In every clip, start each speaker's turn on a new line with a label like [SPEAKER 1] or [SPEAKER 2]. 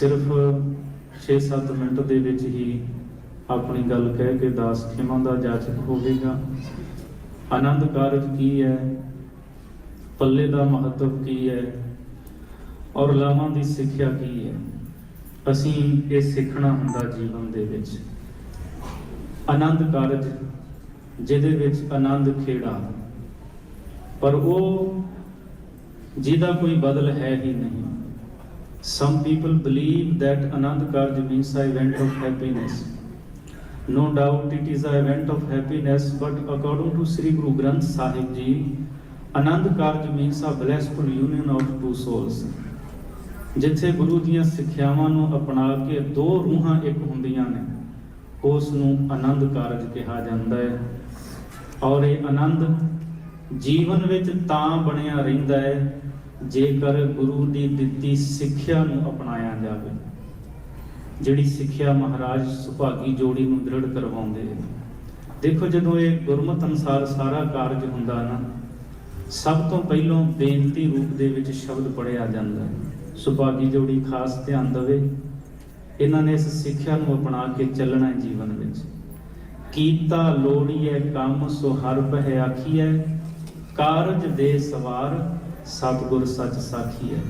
[SPEAKER 1] ਸਿਰਫ 6-7 ਮਿੰਟ ਦੇ ਵਿੱਚ ਹੀ ਆਪਣੀ ਗੱਲ ਕਹਿ ਕੇ ਦਾਸ ਖਿਮਾ ਦਾ ਜਾਚਕ ਹੋਵੇਗਾ ਆਨੰਦ ਕਾਰਜ ਕੀ ਹੈ? ਪੱਲੇ ਦਾ ਮਹੱਤਵ ਕੀ ਹੈ? ਔਰ ਲਾਵਾਂ ਦੀ ਸਿੱਖਿਆ ਕੀ ਹੈ? ਅਸੀਂ ਇਹ ਸਿੱਖਣਾ ਹੁੰਦਾ ਜੀਵਨ ਦੇ ਵਿੱਚ। ਆਨੰਦ ਕਾਰਜ, ਜਿਹਦੇ ਵਿੱਚ ਆਨੰਦ ਖੇੜਾ। ਪਰ ਉਹ ਜਿਹਦਾ ਕੋਈ ਬਦਲ ਹੈ ਹੀ ਨਹੀਂ। Some people believe that anand karj means a event of happiness no doubt it is a event of happiness but according to sri guru granth sahib ji anand karj means a blissful union of two souls ਜਿੱਥੇ ਗੁਰੂ ਦੀਆਂ ਸਿੱਖਿਆਵਾਂ ਨੂੰ ਅਪਣਾ ਕੇ ਦੋ ਰੂਹਾਂ ਇੱਕ ਹੁੰਦੀਆਂ ਨੇ ਉਸ ਨੂੰ ਆਨੰਦ ਕਾਰਜ ਕਿਹਾ ਜਾਂਦਾ ਹੈ ਔਰ ਇਹ ਆਨੰਦ ਜੀਵਨ ਵਿੱਚ ਤਾਂ ਬਣਿਆ ਰਹਿੰਦਾ ਹੈ ਜੇਕਰ ਗੁਰੂ ਦੀ ਦਿੱਤੀ ਸਿੱਖਿਆ ਨੂੰ ਅਪਣਾਇਆ ਜਾਵੇ, ਜਿਹੜੀ ਸਿੱਖਿਆ ਮਹਾਰਾਜ ਸੁਭਾਗੀ ਜੋੜੀ ਨੂੰ ਦ੍ਰਿੜ ਕਰਵਾਉਂਦੇ ਦੇਖੋ ਜਦੋਂ ਇਹ ਗੁਰਮਤ ਅਨੁਸਾਰ ਸਾਰਾ ਕਾਰਜ ਹੁੰਦਾ ਨਾ, ਸਭ ਤੋਂ ਪਹਿਲਾਂ ਬੇਨਤੀ ਰੂਪ ਦੇ ਵਿੱਚ ਸ਼ਬਦ ਪੜਿਆ ਜਾਂਦਾ ਹੈ। ਸੁਭਾਗੀ ਜੋੜੀ ਖਾਸ ਧਿਆਨ ਦੇਵੇ, ਇਹਨਾਂ ਨੇ ਇਸ ਸਿੱਖਿਆ ਨੂੰ ਅਪਣਾ ਕੇ ਚੱਲਣਾ ਜੀਵਨ ਵਿੱਚ। ਕੀਤਾ ਲੋੜੀਐ ਕੰਮ ਸੋ ਹਰ ਪਹਿ ਆਖੀਐ, ਕਾਰਜ ਦੇ ਸਵਾਰ ਸਤਿਗੁਰ ਸੱਚ ਸਾਖੀ ਹੈ।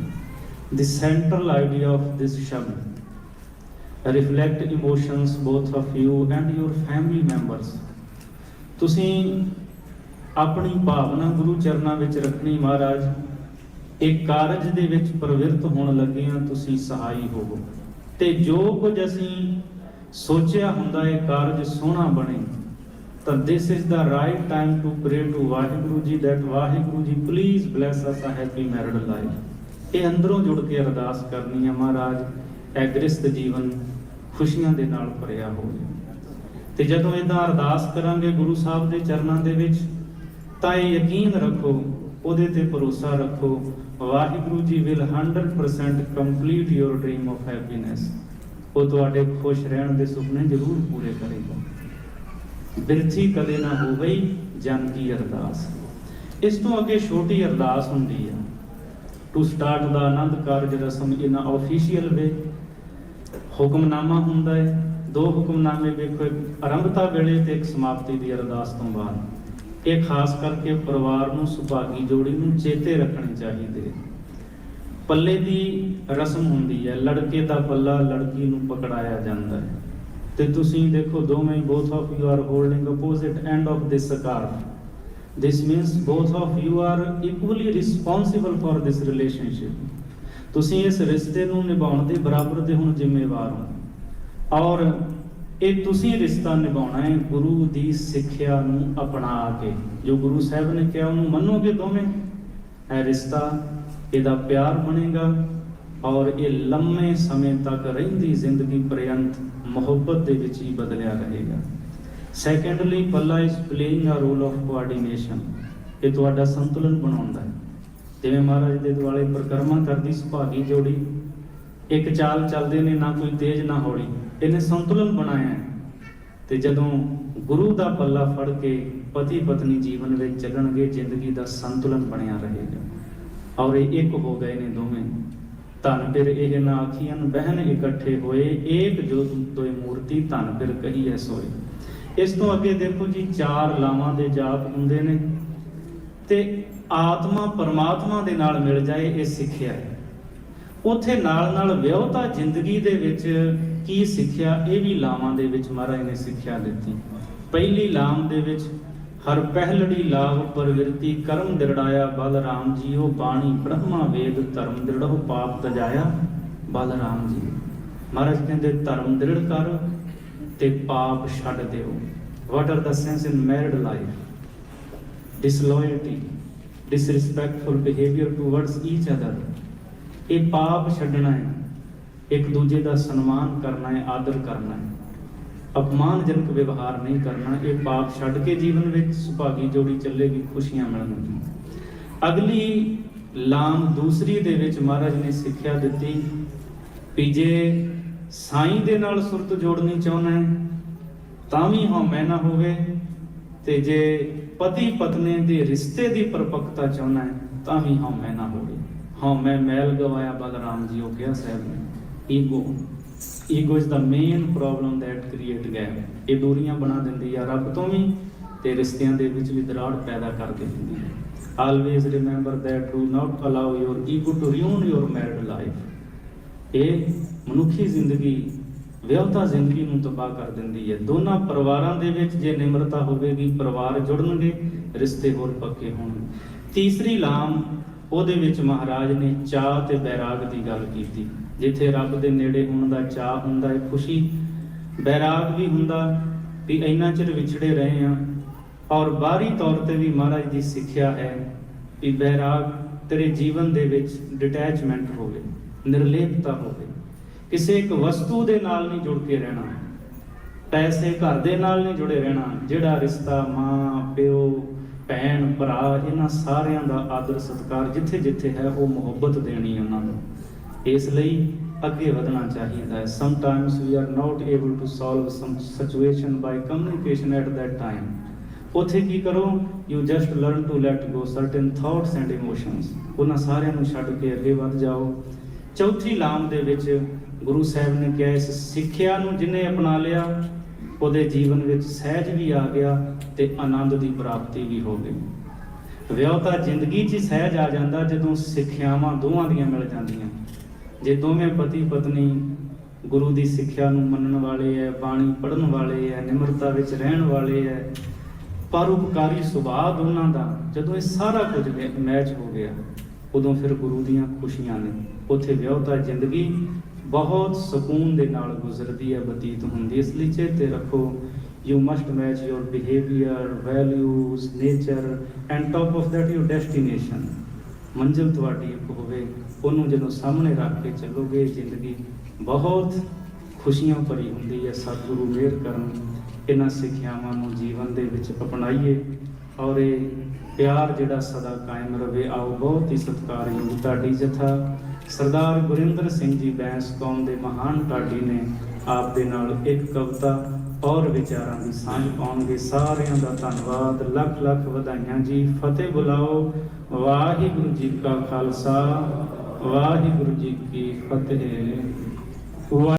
[SPEAKER 1] The central idea of this shabd reflect emotions both of you and your family members ਤੁਸੀਂ ਆਪਣੀ ਭਾਵਨਾ ਗੁਰੂ ਚਰਨਾਂ ਵਿੱਚ ਰੱਖਣੀ ਮਹਾਰਾਜ, ਇਹ ਕਾਰਜ ਦੇ ਵਿੱਚ ਪ੍ਰਵਿਰਤ ਹੋਣ ਲੱਗੇ ਆ ਤੁਸੀਂ ਸਹਾਈ ਹੋਵੋ। ਤੇ ਜੋ ਕੁਝ ਅਸੀਂ ਸੋਚਿਆ ਹੁੰਦਾ, ਇਹ ਕਾਰਜ ਸੋਹਣਾ ਬਣੇ। ਤਾਂ this is the right time to pray to Waheguru ji that Waheguru ji please bless us a happy married life ਇਹ ਅੰਦਰੋਂ ਜੁੜ ਕੇ ਅਰਦਾਸ ਕਰਨੀ ਹੈ ਮਹਾਰਾਜ, ਇਹ ਗ੍ਰਸਥ ਜੀਵਨ ਖੁਸ਼ੀਆਂ ਦੇ ਨਾਲ ਭਰਿਆ ਹੋਵੇ ਤੇ ਜਦੋਂ ਇਦਾਂ ਅਰਦਾਸ ਕਰਾਂਗੇ ਗੁਰੂ ਸਾਹਿਬ ਦੇ ਚਰਨਾਂ ਦੇ ਵਿੱਚ, ਤਾਂ ਇਹ ਯਕੀਨ ਰੱਖੋ, ਉਹਦੇ ਤੇ ਭਰੋਸਾ ਰੱਖੋ, ਵਾਹਿਗੁਰੂ ਜੀ will 100% complete your dream of happiness ਉਹ ਤੁਹਾਡੇ ਖੁਸ਼ ਰਹਿਣ ਦੇ ਸੁਪਨੇ ਜ਼ਰੂਰ ਪੂਰੇ ਕਰੇਗਾ। ਬਿਰਥੀ ਕਦੇ ਨਾ ਹੋਵੇ ਜਨ ਕੀ ਅਰਦਾਸ। ਇਸ ਤੋਂ ਅੱਗੇ ਛੋਟੀ ਅਰਦਾਸ ਹੁੰਦੀ ਹੈ ਟੂ ਸਟਾਰਟ ਦਾ ਆਨੰਦ ਕਾਰਜ ਰਸਮ ਇਨ ਆਫੀਸ਼ੀਅਲ ਵੇ ਹੁਕਮਨਾਮਾ ਹੁੰਦਾ ਹੈ ਦੋ ਹੁਕਮਨਾਮੇ ਵੇਖੋ, ਇੱਕ ਆਰੰਭਤਾ ਵੇਲੇ ਤੇ ਇੱਕ ਸਮਾਪਤੀ ਦੀ ਅਰਦਾਸ ਤੋਂ ਬਾਅਦ। ਇਹ ਖਾਸ ਕਰਕੇ ਪਰਿਵਾਰ ਨੂੰ, ਸੁਭਾਗੀ ਜੋੜੀ ਨੂੰ ਚੇਤੇ ਰੱਖਣੇ ਚਾਹੀਦੇ ਹੈ ਪੱਲੇ ਦੀ ਰਸਮ ਹੁੰਦੀ ਹੈ ਲੜਕੇ ਦਾ ਪੱਲਾ ਲੜਕੀ ਨੂੰ ਪਕੜਾਇਆ ਜਾਂਦਾ ਹੈ ਤੇ ਤੁਸੀਂ ਦੇਖੋ ਦੋਵੇਂ both of you are holding opposite end of this scarf. This means both of you are equally responsible for this relationship. ਤੁਸੀਂ ਇਸ ਰਿਸ਼ਤੇ ਨੂੰ ਨਿਭਾਉਣ ਦੇ ਬਰਾਬਰ ਦੇ ਹੁਣ ਜ਼ਿੰਮੇਵਾਰ ਹੋ। ਔਰ ਇਹ ਤੁਸੀਂ ਰਿਸ਼ਤਾ ਨਿਭਾਉਣਾ ਹੈ ਗੁਰੂ ਦੀ ਸਿੱਖਿਆ ਨੂੰ ਅਪਣਾ ਕੇ। ਜੋ ਗੁਰੂ ਸਾਹਿਬ ਨੇ ਕਿਹਾ, ਉਹਨੂੰ ਮੰਨੋਗੇ ਦੋਵੇਂ? ਇਹ ਰਿਸ਼ਤਾ, ਇਹਦਾ ਪਿਆਰ ਬਣੇਗਾ ਔਰ ਇਹ ਲੰਮੇ ਸਮੇਂ ਤੱਕ ਰਹਿੰਦੀ ਜ਼ਿੰਦਗੀ ਪ੍ਰਯੰਤ ਮੁਹੱਬਤ ਦੇ ਵਿੱਚ ਹੀ ਬਦਲਿਆ ਰਹੇਗਾ। ਸੈਕੰਡਲੀ ਪੱਲਾ is playing a role of coordination ਇਹ ਤੁਹਾਡਾ ਸੰਤੁਲਨ ਬਣਾਉਂਦਾ ਹੈ। ਜਿਵੇਂ ਮਹਾਰਾਜ ਦੇ ਦੁਆਲੇ ਪ੍ਰਕਰਮਾ ਕਰਦੀ ਸੁਭਾਗੀ ਜੋੜੀ। ਇੱਕ ਚਾਲ ਚੱਲਦੇ ਨੇ, ਨਾ ਕੋਈ ਤੇਜ਼, ਨਾ ਹੌਲੀ। ਇਹਨੇ ਸੰਤੁਲਨ ਬਣਾਇਆ ਤੇ ਜਦੋਂ ਗੁਰੂ ਦਾ ਪੱਲਾ ਫੜ ਕੇ ਪਤੀ ਪਤਨੀ ਜੀਵਨ ਵਿੱਚ ਚੱਲਣਗੇ, ਜ਼ਿੰਦਗੀ ਦਾ ਸੰਤੁਲਨ ਬਣਿਆ ਰਹੇਗਾ। ਔਰ ਇਹ ਇੱਕ ਹੋ ਗਏ ਨੇ ਦੋਵੇਂ। ਧਨ ਫਿਰ ਇਹ ਨਾ ਆਖੀਆਂ ਬਹਿਨ ਇਕੱਠੇ ਹੋਏ, ਏਕ ਜੋ ਦੋਏ ਮੂਰਤੀ, ਧਨ ਫਿਰ ਕਹੀ ਸੋਏ। ਇਸ ਤੋਂ ਅੱਗੇ ਦੇਖੋ ਜੀ, ਚਾਰ ਲਾਵਾਂ ਦੇ ਜਾਪ ਹੁੰਦੇ ਨੇ ਤੇ ਆਤਮਾ ਪਰਮਾਤਮਾ ਦੇ ਨਾਲ ਮਿਲ ਜਾਏ, ਇਹ ਸਿੱਖਿਆ ਹੈ। ਉਥੇ ਨਾਲ ਨਾਲ ਵਿਆਹਤਾ ਜ਼ਿੰਦਗੀ ਦੇ ਵਿੱਚ ਕੀ ਸਿੱਖਿਆ? ਇਹ ਵੀ ਲਾਵਾਂ ਦੇ ਵਿੱਚ ਮਹਾਰਾਜ ਨੇ ਸਿੱਖਿਆ ਦਿੱਤੀ। ਪਹਿਲੀ ਲਾਮ ਦੇ ਵਿੱਚ ਹਰ ਪਹਿਲੜੀ ਲਾਭ ਪ੍ਰਵਿਰਤੀ ਕਰਮ ਦਿਰੜਾਇਆ ਬਲ ਰਾਮ ਜੀਓ ਬਾਣੀ ਬ੍ਰਹਮਾ ਵੇਦ, ਧਰਮ ਦਿਰੜੋ ਪਾਪ ਤਜਾਇਆ ਬਲ ਜੀ। ਮਹਾਰਾਜ ਕਹਿੰਦੇ, ਧਰਮ ਦ੍ਰਿੜ ਕਰ ਤੇ ਪਾਪ ਛੱਡ ਦਿਓ। What are the sense in married life disloyalty, disrespectful behavior towards each other ਇਹ ਪਾਪ ਛੱਡਣਾ ਹੈ। ਇੱਕ ਦੂਜੇ ਦਾ ਸਨਮਾਨ ਕਰਨਾ ਹੈ, ਆਦਰ ਕਰਨਾ ਹੈ। ਅਪਮਾਨਜਨਕ ਵਿਵਹਾਰ ਨਹੀਂ ਕਰਨਾ, ਇਹ ਪਾਪ ਛੱਡ ਕੇ ਜੀਵਨ ਵਿੱਚ ਸੁਭਾਗੀ ਜੋੜੀ ਚੱਲੇਗੀ, ਖੁਸ਼ੀਆਂ ਮਿਲਣਗੀਆਂ ਅਗਲੀ ਲਾਮ ਦੂਸਰੀ ਦੇ ਵਿੱਚ ਮਹਾਰਾਜ ਨੇ ਸਿੱਖਿਆ ਦਿੱਤੀ ਵੀ ਜੇ ਸਾਈਂ ਦੇ ਨਾਲ ਸੁਰਤ ਜੋੜਨੀ ਚਾਹੁੰਦਾ ਹੈ, ਤਾਂ ਵੀ ਹਉਮੈ ਨਾ ਹੋਵੇ, ਤੇ ਜੇ ਪਤੀ ਪਤਨੀ ਦੇ ਰਿਸ਼ਤੇ ਦੀ ਪਰਪਕਤਾ ਚਾਹੁੰਦਾ ਹੈ, ਤਾਂ ਵੀ ਹਉਮੈ ਨਾ ਹੋਵੇ। ਹਉਮੈ ਮੈਲ ਗਵਾਇਆ ਬਲਰਾਮ ਜੀ, ਉਹ ਕਿਹਾ, ਸਾਹਿਬ ਨੇ ego ego is the main problem that create gap ਇਹ ਦੂਰੀਆਂ ਬਣਾ ਦਿੰਦੀ ਆ ਰੱਬ ਤੋਂ ਵੀ ਤੇ ਰਿਸ਼ਤਿਆਂ ਦੇ ਵਿੱਚ ਵੀ ਦਰਾੜ ਪੈਦਾ ਕਰ ਦਿੰਦੀ ਹੈ always remember that do not allow your ego to ruin your married life ਇਹ ਮਨੁੱਖੀ ਜ਼ਿੰਦਗੀ, ਵਿਆਹਤਾ ਜ਼ਿੰਦਗੀ ਨੂੰ ਤਬਾਹ ਕਰ ਦਿੰਦੀ ਹੈ ਦੋਨਾਂ ਪਰਿਵਾਰਾਂ ਦੇ ਵਿੱਚ ਜੇ ਨਿਮਰਤਾ ਹੋਵੇਗੀ, ਪਰਿਵਾਰ ਜੁੜਨਗੇ, ਰਿਸ਼ਤੇ ਹੋਰ ਪੱਕੇ ਹੋਣਗੇ। ਤੀਸਰੀ ਲਾਮ ਉਹਦੇ ਵਿੱਚ ਮਹਾਰਾਜ ਨੇ ਚਾਹ ਤੇ ਬੈਰਾਗ ਦੀ ਗੱਲ ਕੀਤੀ। ਜਿੱਥੇ ਰੱਬ ਦੇ ਨੇੜੇ ਹੋਣ ਦਾ ਚਾਹ ਹੁੰਦਾ ਹੈ, ਖੁਸ਼ੀ ਬੈਰਾਗ ਵੀ ਹੁੰਦਾ ਵੀ ਇੰਨਾ ਚਿਰ ਵਿਛੜੇ ਰਹੇ ਆ ਔਰ ਬਾਹਰੀ ਤੌਰ ਤੇ ਵੀ ਮਹਾਰਾਜ ਦੀ ਸਿੱਖਿਆ ਹੈ ਵੀ ਬੈਰਾਗ ਤੇਰੇ ਜੀਵਨ ਦੇ ਵਿੱਚ ਡਿਟੈਚਮੈਂਟ ਹੋਵੇ, ਨਿਰਲੇਪਤਾ ਹੋਵੇ। ਕਿਸੇ ਇੱਕ ਵਸਤੂ ਦੇ ਨਾਲ ਨਹੀਂ ਜੁੜ ਕੇ ਰਹਿਣਾ। ਪੈਸੇ ਘਰ ਦੇ ਨਾਲ ਨਹੀਂ ਜੁੜੇ ਰਹਿਣਾ। ਜਿਹੜਾ ਰਿਸ਼ਤਾ ਮਾਂ, ਪਿਓ, ਭੈਣ, ਭਰਾ, ਇਹਨਾਂ ਸਾਰਿਆਂ ਦਾ ਆਦਰ ਸਤਿਕਾਰ ਜਿੱਥੇ ਜਿੱਥੇ ਹੈ, ਉਹ ਮੁਹੱਬਤ ਦੇਣੀ ਉਹਨਾਂ ਨੂੰ। ਇਸ ਲਈ ਅੱਗੇ ਵਧਣਾ ਚਾਹੀਦਾ ਹੈ। Sometimes we are not able to solve some situation by communication at that time ਉਥੇ ਕੀ ਕਰੋ? You just learn to let go certain thoughts and emotions ਉਹਨਾਂ ਸਾਰਿਆਂ ਨੂੰ ਛੱਡ ਕੇ ਅੱਗੇ ਵੱਧ ਜਾਓ। ਚੌਥੀ ਲਾਮ ਦੇ ਵਿੱਚ ਗੁਰੂ ਸਾਹਿਬ ਨੇ ਕਿਹਾ, ਇਸ ਸਿੱਖਿਆ ਨੂੰ ਜਿਨੇ ਅਪਣਾ ਲਿਆ, ਉਹਦੇ ਜੀਵਨ ਵਿੱਚ ਸਹਿਜ ਵੀ ਆ ਗਿਆ ਤੇ ਆਨੰਦ ਦੀ ਪ੍ਰਾਪਤੀ ਵੀ ਹੋ ਗਈ। ਵਿਆਹਤਾ ਜ਼ਿੰਦਗੀ 'ਚ ਸਹਿਜ ਆ ਜਾਂਦਾ ਜਦੋਂ ਸਿੱਖਿਆਵਾਂ ਦੋਵਾਂ ਦੀਆਂ ਮਿਲ ਜਾਂਦੀਆਂ। ਜੇ ਦੋਵੇਂ ਪਤੀ ਪਤਨੀ ਗੁਰੂ ਦੀ ਸਿੱਖਿਆ ਨੂੰ ਮੰਨਣ ਵਾਲੇ ਐ, ਬਾਣੀ ਪੜ੍ਹਨ ਵਾਲੇ ਐ, ਨਿਮਰਤਾ ਵਿੱਚ ਰਹਿਣ ਵਾਲੇ ਐ ਪਰਉਪਕਾਰੀ ਸੁਭਾਅ ਦੋਨਾਂ ਦਾ ਜਦੋਂ ਇਹ ਸਾਰਾ ਕੁਝ ਮੈ- ਮੈਚ ਹੋ ਗਿਆ, ਉਦੋਂ ਫਿਰ ਗੁਰੂ ਦੀਆਂ ਖੁਸ਼ੀਆਂ ਨੇ। ਉੱਥੇ ਵਿਆਹਤਾ ਜ਼ਿੰਦਗੀ ਬਹੁਤ ਸਕੂਨ ਦੇ ਨਾਲ ਗੁਜ਼ਰਦੀ ਹੈ ਬਤੀਤ ਹੁੰਦੀ ਇਸ ਲਈ ਚੇਤੇ ਰੱਖੋ you must match your behaviour values nature and top of that your destination ਮੰਜ਼ਿਲ ਤੁਹਾਡੀ ਇੱਕ ਹੋਵੇ, ਉਹਨੂੰ ਜਦੋਂ ਸਾਹਮਣੇ ਰੱਖ ਕੇ ਚੱਲੋਗੇ, ਜ਼ਿੰਦਗੀ ਬਹੁਤ ਖੁਸ਼ੀਆਂ ਭਰੀ ਹੁੰਦੀ ਹੈ। ਸਤਿਗੁਰੂ ਮਿਹਰ ਕਰਨ, ਇਹਨਾਂ ਸਿੱਖਿਆਵਾਂ ਨੂੰ ਜੀਵਨ ਦੇ ਵਿੱਚ ਅਪਣਾਈਏ ਔਰ ਇਹ ਪਿਆਰ ਜਿਹੜਾ ਸਦਾ ਕਾਇਮ ਰਵੇ, ਆਓ ਬਹੁਤ ਹੀ ਸਤਿਕਾਰਯੋਗ ਢਾਡੀ ਜਥਾ। ਸਰਦਾਰ ਗੁਰਿੰਦਰ ਸਿੰਘ ਜੀ ਬੈਂਸ ਕੌਮ ਦੇ ਮਹਾਨ ਢਾਡੀ ਨੇ ਆਪ ਦੇ ਨਾਲ ਇੱਕ ਕਵਿਤਾ ਔਰ ਵਿਚਾਰਾਂ ਦੀ ਸਾਂਝ ਪਾਉਣਗੇ ਸਾਰਿਆਂ ਦਾ ਧੰਨਵਾਦ। ਲੱਖ ਲੱਖ ਵਧਾਈਆਂ ਜੀ। ਫਤਿਹ ਬੁਲਾਓ। ਵਾਹਿਗੁਰੂ ਜੀ ਕਾ ਖਾਲਸਾ। ਵਾਹਿਗੁਰੂ ਜੀ ਕੀ ਫਤਿਹ। ਵਾ-